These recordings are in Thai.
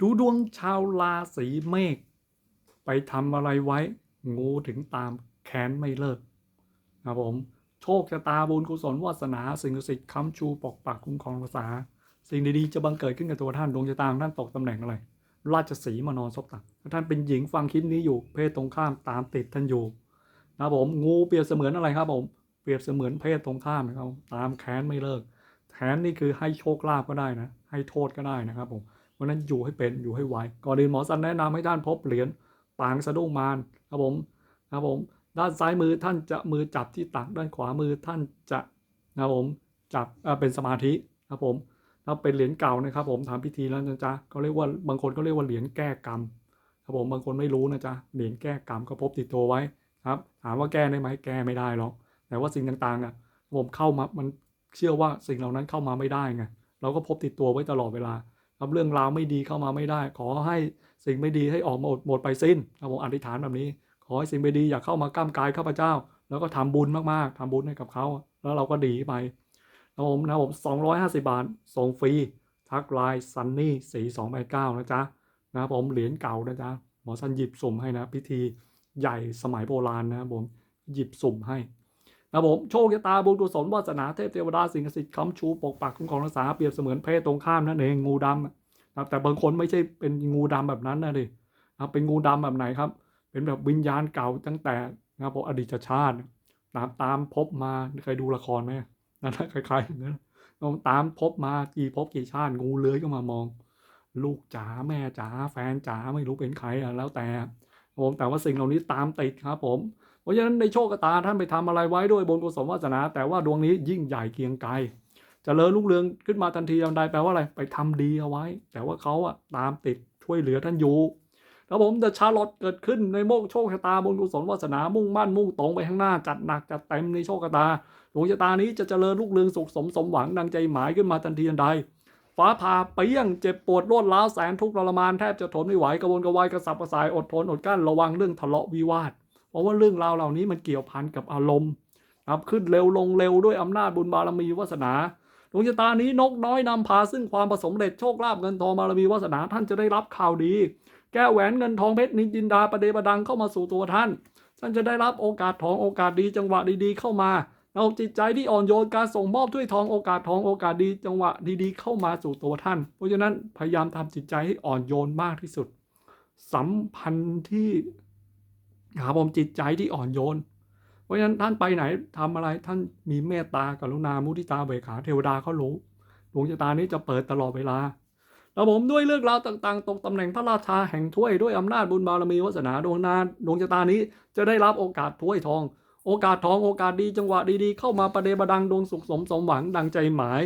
ดูดวงชาวราศีเมษไปทำอะไรไว้ งูถึงตามแค้นไม่เลิกครับผมโชคชะตาบุญกุศลวาสนา สิ่งศักดิ์สิทธิ์ค้ำชูปกปักคุ้มครองรักษา สิ่งดีๆจะบังเกิดขึ้นกับตัวท่านดวงชะตาท่านตกตำแหน่งอะไร ราชสีมานอนซบตักถ้าท่านเป็นหญิงฟังคลิปนี้อยู่ เพศตรงข้ามตามติดท่านอยู่นะครับผมงูเปรียบเสมือนอะไรครับผมเปรียบเสมือนเพศตรงข้ามนะครับตามแค้นไม่เลิกแค้นนี่คือให้โชคลาภก็ได้นะ ให้โทษก็ได้นะครับผม เพราะนั้นอยู่ให้เป็นอยู่ให้ไวก่อนอื่นหมอสันแนะนำให้ท่านพบเหรียญปางสะดุ้งมารครับผมครับผม ด้านซ้ายมือท่านจะมือจับที่ตักด้านขวามือท่านจะนะครับผมจับเป็นสมาธิครับผมถ้าเป็นเหรียญเก่านะครับ ผมทำพิธีแล้วนะจ๊ะเขาเรียกว่าบางคนก็เรียกว่าเหรียญแก้กรรมครับผมบางคนไม่รู้นะจ๊ะเหรียญแก้กรรมก็พบติดตัวไว้ครับถามว่าแก้ได้ไหมแก้ไม่ได้หรอกแต่ว่าสิ่งต่างๆอะผมเข้ามามันเชื่อว่าสิ่งเหล่านั้นเข้ามาไม่ได้ไงเราก็พบติดตัวไว้ตลอดเวลา รับเรื่องราวไม่ดีเข้ามาไม่ได้ ขอให้สิ่งไม่ดีให้ออกมาหมดหมดไปสิ้นครับผมอธิษฐานแบบนี้ ขอให้สิ่งไม่ดีอย่าเข้ามาก้ามกายข้าพเจ้า แล้วก็ทำบุญมากๆทำบุญให้กับเขาแล้วเราก็ดีไปนะผมนะผม250บบาทส่งฟรีทักไลน์ซันนี่สี่สองใบเก้านะจ๊ะนะครับผมเหรียญเก่านะจ๊ะหมอสันหยิบสุ่มให้นะ พิธีใหญ่สมัยโบราณนะครับผมหยิบสุ่มให้ นะผมโชคชะตาบุญกุศลวาสนาเทพเทวดาสิ่งศักดิ์สิทธิ์ค้ำชูปกปักคุ้มครองรักษาเปรียบเสมือนเพศตรงข้ามนั่นเองงูดำอะแต่บางคนไม่ใช่เป็นงูดำแบบนั้นนะดิครับเป็นงูดำแบบไหนครับ เป็นแบบวิญญาณเก่าตั้งแต่นะครับผมอดีตชาติตามตามพบมาเคยดูละครไหมนั่นแหละคล้ายๆอย่างนั้นตามพบมากี่พบกี่ชาติงูเลื้อยก็มามอง ลูกจ๋าแม่จ๋าแฟนจ๋าไม่รู้เป็นใครอะแล้วแต่ผมแต่ว่าสิ่งเหล่านี้ตามติดครับผม เพราะฉะนั้นในโชคชะตาท่านไปทำอะไรไว้ด้วยบนกุศลวาสนา แต่ว่าดวงนี้ยิ่งใหญ่เกียงไกรจเจริญรุ่งเรืองขึ้นมาทันทีทันใดแปลว่าอะไรไปทำดีเอาไว้ แต่ว่าเขาอะตามติดช่วยเหลือท่านอยู่แล้วผมจะชาลอตเกิดขึ้นในโมกโชคชะตาบนกุศลวาสนามุ่งมั่นมุ่งตรงไปข้างหน้าจัดหนักจัดเต็มในโชคชะตาดวงชะตานี้จะเจริญรุ่งเรืองสุขสมสมหวังดังใจหมายขึ้นมาทันทีทันใด ฟ้าผ่าเปี้ยงเจ็บปวดรวดร้าวแสนทุกข์ทรมานแทบจะทนไม่ไหวกระวนกระวายกระสับกระส่ายอดทนอดกั้นระวังเรื่องทะเลาะวิวาท ราะว่าเรื่องราวเหล่านี้มันเกี่ยวพันกับอารมณ์ครับขึ้นเร็วลงเร็วด้วยอำนาจบุญบารมีวาสนาดวงชะตานี้นกน้อยนำพาซึ่งความประสมเร็จโชคลาภเงินทองบารมีวาสนาท่านจะได้รับข่าวดี แก้วแหวนเงินทองเพชรนิจินดาประเดประดังเข้ามาสู่ตัวท่าน ท่านจะได้รับโอกาสทองโอกาสดีจังหวะดีๆเข้ามาเอาจิตใจที่อ่อนโยนการส่งมอบถ้วยทองโอกาสทองโอกาสดีจังหวะดีๆเข้ามาสู่ตัวท่าน เพราะฉะนั้นพยายามทำจิตใจให้อ่อนโยนมากที่สุด สัมพันธ์ที่ หาผมจิตใจที่อ่อนโยน เพราะฉะนั้นท่านไปไหนทำอะไรท่านมีเมตตากรุณามุทิตาเบกขาเทวดาเขารู้ดวงชะตานี้จะเปิดตลอดเวลาแล้วผมด้วยเรื่องราวต่างๆตกตำแหน่งพระราชาแห่งถ้วยด้วยอำนาจบุญบารมีวาสนาดวงนาดวงชะตานี้จะได้รับโอกาสถ้วยทอง โอกาสทองโอกาสดีจังหวะดีๆ เข้ามาประเดประดังดวงสุขสมสมหวังดังใจหมาย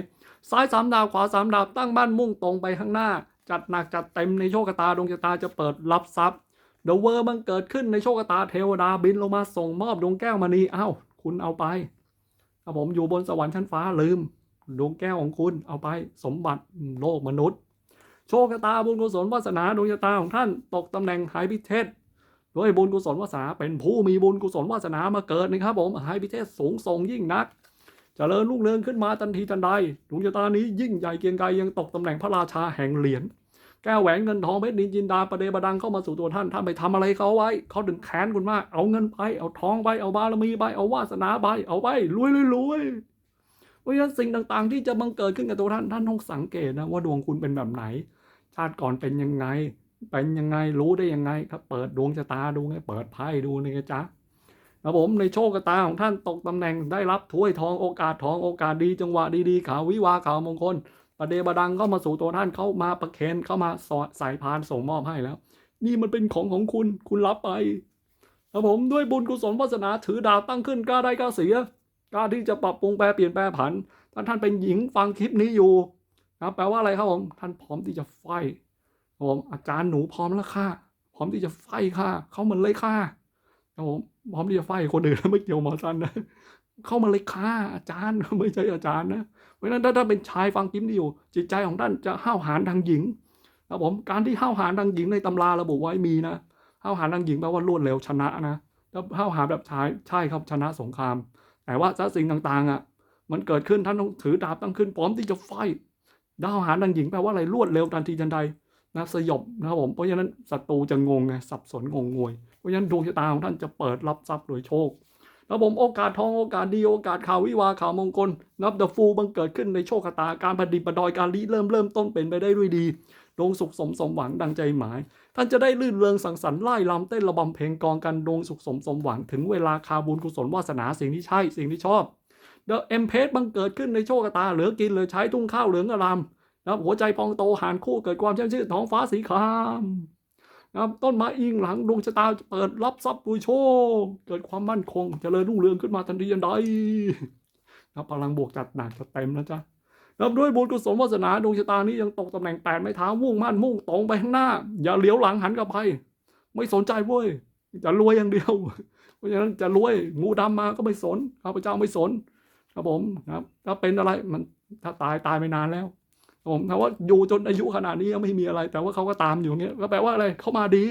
ซ้ายสามดาวขวาสามดาวตั้งบ้านมุ่งตรงไปข้างหน้า จัดหนักจัดเต็มในโชคชะตาดวงชะตาจะเปิดรับทรัพย์ เดอะเวอร์บังเกิดขึ้นในโชคชะตาเทวดาบินลงมาส่งมอบดวงแก้วมณีอ้าวคุณเอาไปถ้าผมอยู่บนสวรรค์ชั้นฟ้าลืมดวงแก้วของคุณเอาไปสมบัติโลกมนุษย์ โชคชะตาบุญกุศลวาสนาดวงชะตาของท่านตกตำแหน่งหายพิเทศด้วยบุญกุศลวาสนาเป็นผู้มีบุญกุศลวาสนามาเกิดนะครับผมหายพิเทศสูงส่งยิ่งนักจเจริญรุ่งเรืองขึ้นมาทันทีทันใดดวงชะตานี้ยิ่งใหญ่เกียงไกรยังตกตำแหน่งพระราชาแห่งเหรียญ แก้วแหวนเงินทองเพชรนินจินดาประเดประดังเข้ามาสู่ตัวท่านท่านไปทำอะไรเขาไว้ เขาถึงแค้นคุณมาก เอาเงินไป เอาทองไป เอาบารมีไป เอาวาสนาไป เอาไปรวยรวยรวยเพราะฉะนั้นสิ่งต่างๆ ที่จะบังเกิดขึ้นกับตัวท่านท่านต้องสังเกตนะว่าดวงคุณเป็นแบบไหน ชาติก่อนเป็นยังไง เป็นยังไงรู้ได้ยังไงครับเปิดดวงชะตาดูไงเปิดไพ่ดูนี่จ๊ะครับผมในโชคชะตาของท่านตกตำแหน่งได้รับถ้วยทองโอกาสทองโอกาสดีจังหวะดีๆข่าววิวาข่าวมงคล ประเดประดังเข้ามาสู่ตัวท่านเข้ามาประเคนเข้ามาสอสายพานส่งมอบให้แล้ว นี่มันเป็นของของคุณคุณรับไปครับผมด้วยบุญกุศลวาสนาถือดาบตั้งขึ้นกล้าได้กล้าเสียกล้าที่จะปรับปรุงแปรเปลี่ยนแปรผันถ้าท่านเป็นหญิงฟังคลิปนี้อยู่นะแปลว่าอะไรครับผมท่านพร้อมที่จะไฟผมอาจารย์หนูพร้อมแล้วค่ะ พร้อมที่จะไฟค่ะเข้ามันเลยค่ะผมพร้อมที่จะไฟคนอื่นไม่เกี่ยวหมอสันนะ เข้ามาเลยค่ะอาจารย์ไม่ใช่อาจารย์นะเพราะฉะนั้นถ้าท่านเป็นชายฟังคลิปนี้อยู่ จิตใจของท่านจะห้าวหาญทางหญิงครับผมการที่ห้าวหาญทางหญิงในตำราระบุไว้มีนะห้าวหาญทางหญิงแปลว่ารวดเร็วชนะนะแล้วห้าวหาญแบบชายใช่ครับชนะสงคราม แต่ว่าถ้าสิ่งต่างๆอะ มันเกิดขึ้นท่านต้องถือดาบตั้งขึ้นพร้อมที่จะไฟดาวหาญทางหญิงแปลว่าอะไรรวดเร็วทันทีทันใดนะสยบนะครับผมเพราะฉะนั้นศัตรูจะงงไงสับสนงงงวยเพราะฉะนั้นดวงชะตาของท่านจะเปิดรับทรัพย์โดยโชค แล้วผมโอกาสทองโอกาสดีโอกาสข่าววิวาข่าวมงคลนับเดอะฟูบังเกิดขึ้นในโชคชะตาการประดิษฐ์ประดอยการริเริ่มเริ่มต้นเป็นไปได้ด้วยดีดวงสุขสมสมหวังดังใจหมาย ท่านจะได้ลื่นเริงสังสรรค์ไล่ลำเต้นระบำเพลงกองกันดวงสุขสมสมหวังถึงเวลาคาบุญกุศลวาสนาสิ่งที่ใช่สิ่งที่ชอบเดอะเอ็มเพบังเกิดขึ้นในโชคชะตาเหลือกินเหลือใช้ทุ่งข้าวเหลืองอารามนะหัวใจพองโตหานคู่เกิดความแช่มชื่นท้องฟ้าสีคราม นะครับต้นไม้อิงหลังดวงชะตาจะเปิดรับทรัพย์ปุยโชค เกิดความมั่นคงเจริญรุ่งเรืองขึ้นมาทันทีทันใดนะพลังบวกจัดหนักจะเต็มแล้วจ้ะนะครับด้วยบุญกุศลวาสนาดวงชะตานี้ยังตกตำแหน่งแปดไม้เท้ามุ่งมั่นมุ่งตรงไปข้างหน้า อย่าเหลียวหลังหันกลับไปไม่สนใจเว้ยจะรวยอย่างเดียว เพราะฉะนั้นจะรวยงูดำมาก็ไม่สนข้าพเจ้าไม่สนครับผมนะครับ ถ้าเป็นอะไรมันถ้าตายตายไปนานแล้ว ผมถามว่าอยู่จนอายุขนาดนี้ยังไม่มีอะไร แต่ว่าเขาก็ตามอยู่อย่างเงี้ยก็แปลว่าอะไรเขามาดี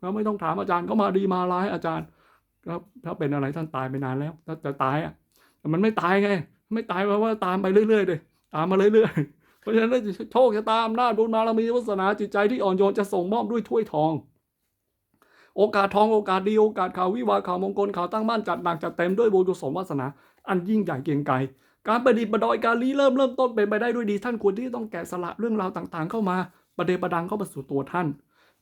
เราไม่ต้องถามอาจารย์เขามาดีมาร้ายอาจารย์ครับถ้าเป็นอะไรท่านตายไปนานแล้ว ถ้าจะตายอะแต่มันไม่ตายไง ไม่ตายแปลว่าตามไปเรื่อยๆเลยตามมาเรื่อยๆเพราะฉะนั้นโชคชะตาอำนาจบุญบารมีวาสนาจิตใจที่อ่อนโยนจะส่งมอบด้วยถ้วยทอง โอกาสทองโอกาสดีโอกาสข่าววิวาข่าวมงคลข่าวตั้งมั่นจัดหนักจัดเต็มด้วยบุญกุศลวาสนา อันยิ่งใหญ่เกียงไกร การประดิษฐ์ประดอยการรีเริ่มเริ่มต้นเป็นไปได้ด้วยดีท่านควรที่ต้องแกะสละเรื่องราวต่างๆ เข้ามาประเดประดังเข้ามาสู่ตัวท่าน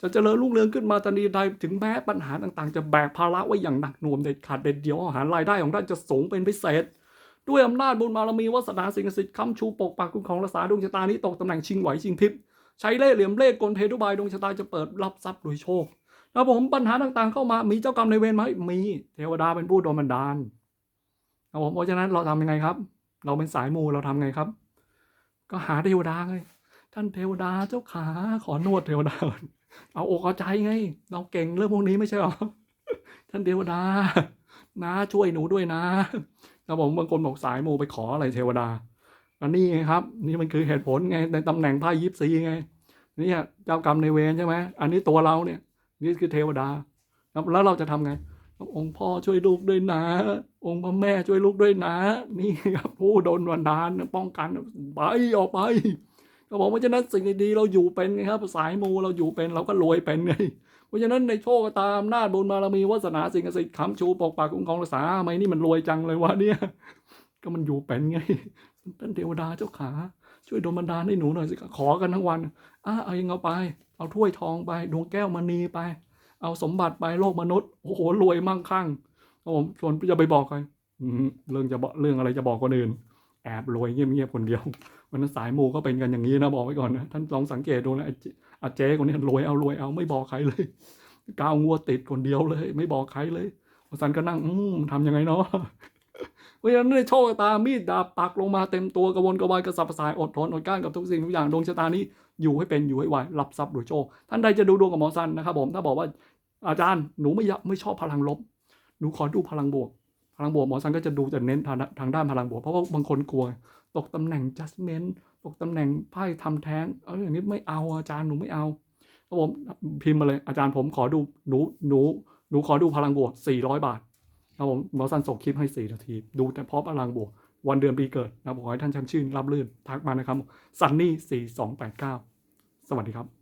จะเจริญรุ่งเรืองขึ้นมาทันทีใดถึงแม้ปัญหาต่างๆ จะแบกภาระไว้อย่างหนักหน่วงเด็ดขาดเด็ดเดียวอาหารรายได้ของท่านจะสูงเป็นพิเศษ ด้วยอำนาจบุญบารมีวาสนาสิ่งศักดิ์สิทธิ์ค้ำชูปกปักคุ้มครองรักษาดวงชะตานี้ตกตำแหน่งชิงไหวชิงพริบใช้เล่ห์เหลี่ยมเล่ห์กลเททุบายดวงชะตาจะเปิดรับทรัพย์โดยโชคแล้วผมปัญหาต่างๆ เข้ามามีเจ้ากรรมในเวรไหมมีเทวดาเป็นผู้โดนบันดาลครับผมเพราะฉะนั้นเราทำยังไงครับ เราเป็นสายมูเราทำไงครับ ก็หาเทวดาไงท่านเทวดาเจ้าขาขอนวดเทวดา เอาอกเอาใจไง เราเก่งเรื่องพวกนี้ไม่ใช่หรอท่านเทวดานะช่วยหนูด้วยนะครับผมบางคนบอกสายมูไปขออะไรเทวดาอันนี้ไงครับ นี่มันคือเหตุผลไงในตำแหน่งไพ่ยิปซีไงนี่เจ้ากรรมในเวรใช่ไหมอันนี้ตัวเราเนี่ย นี่คือเทวดา แล้วเราจะทำไง องค์พ่อช่วยลูกด้วยนะ องค์พระแม่ช่วยลูกด้วยนะ นี่ครับผู้โดนวันดาลป้องกันไปออกไปก็บอกว่าฉะนั้นสิ่งดีๆเราอยู่เป็นไงครับสายมูเราอยู่เป็นเราก็รวยเป็นไงเพราะฉะนั้นในโชคตามนาจบุญบารมีวาสนาสิ่งศักดิ์สิทธิ์ค้ำชูปกปักคุ้มครองรักษาไมนี่มันรวยจังเลยวะเนี่ย ก็มันอยู่เป็นไงท่านเทวดาเจ้าขาช่วยดลบันดาลให้หนูหน่อยสิขอกันทั้งวันอะเอายังเอาไป เอาถ้วยทองไปดวงแก้วมณีไป เอาสมบัติไปโลกมนุษย์โอ้โหรวยมั่งคั่งครับผมส่วนจะไปบอกใครเรื่องจะบอกเรื่องอะไรจะบอกคนอื่น แอบรวยเงียบๆคนเดียววันนั้นสายมูก็เป็นกันอย่างนี้นะบอกไว้ก่อนนะท่านลองสังเกตดูนะอาเจ๊คนนี้รวยเอารวยเอาไม่บอกใครเลยกาวงัวติดคนเดียวเลย ไม่บอกใครเลยสันก็นั่งอืมทำยังไงเนาะ เพราะฉะนั้นในโชคชะตามีดดาบปักลงมาเต็มตัวกระวนกระวายกระสับกระส่ายอดทนอดกลั้นกับทุกสิ่งทุกอย่างดวงชะตานี้อยู่ให้เป็นอยู่ให้ไหวรับทรัพย์โดยโชคท่านใดจะดูดวงกับหมอสันนะครับผมถ้าบอกว่าอาจารย์หนูไม่ยไม่ชอบพลังลบ หนูขอดูพลังบวก พลังบวกหมอสันก็จะดูจะเน้นทางทางด้านพลังบวกเพราะว่าบางคนกลัว ตกตำแหน่ง judgment ตกตำแหน่งไพ่ทำแท้งเอออย่างนี้ไม่เอาอาจารย์หนูไม่เอาครับผมพิมพ์มาเลยอาจารย์ผมขอดูหนูหนูหนูขอดูพลังบวก400 บาท ครับผมหมอสันส่งคลิปให้4นาที ดูแต่เพราะพลังบวก วันเดือนปีเกิดนะผมขอให้ท่านช่ำชื่นรับลื่นทักมานะครับ สันนี่4289สวัสดีครับ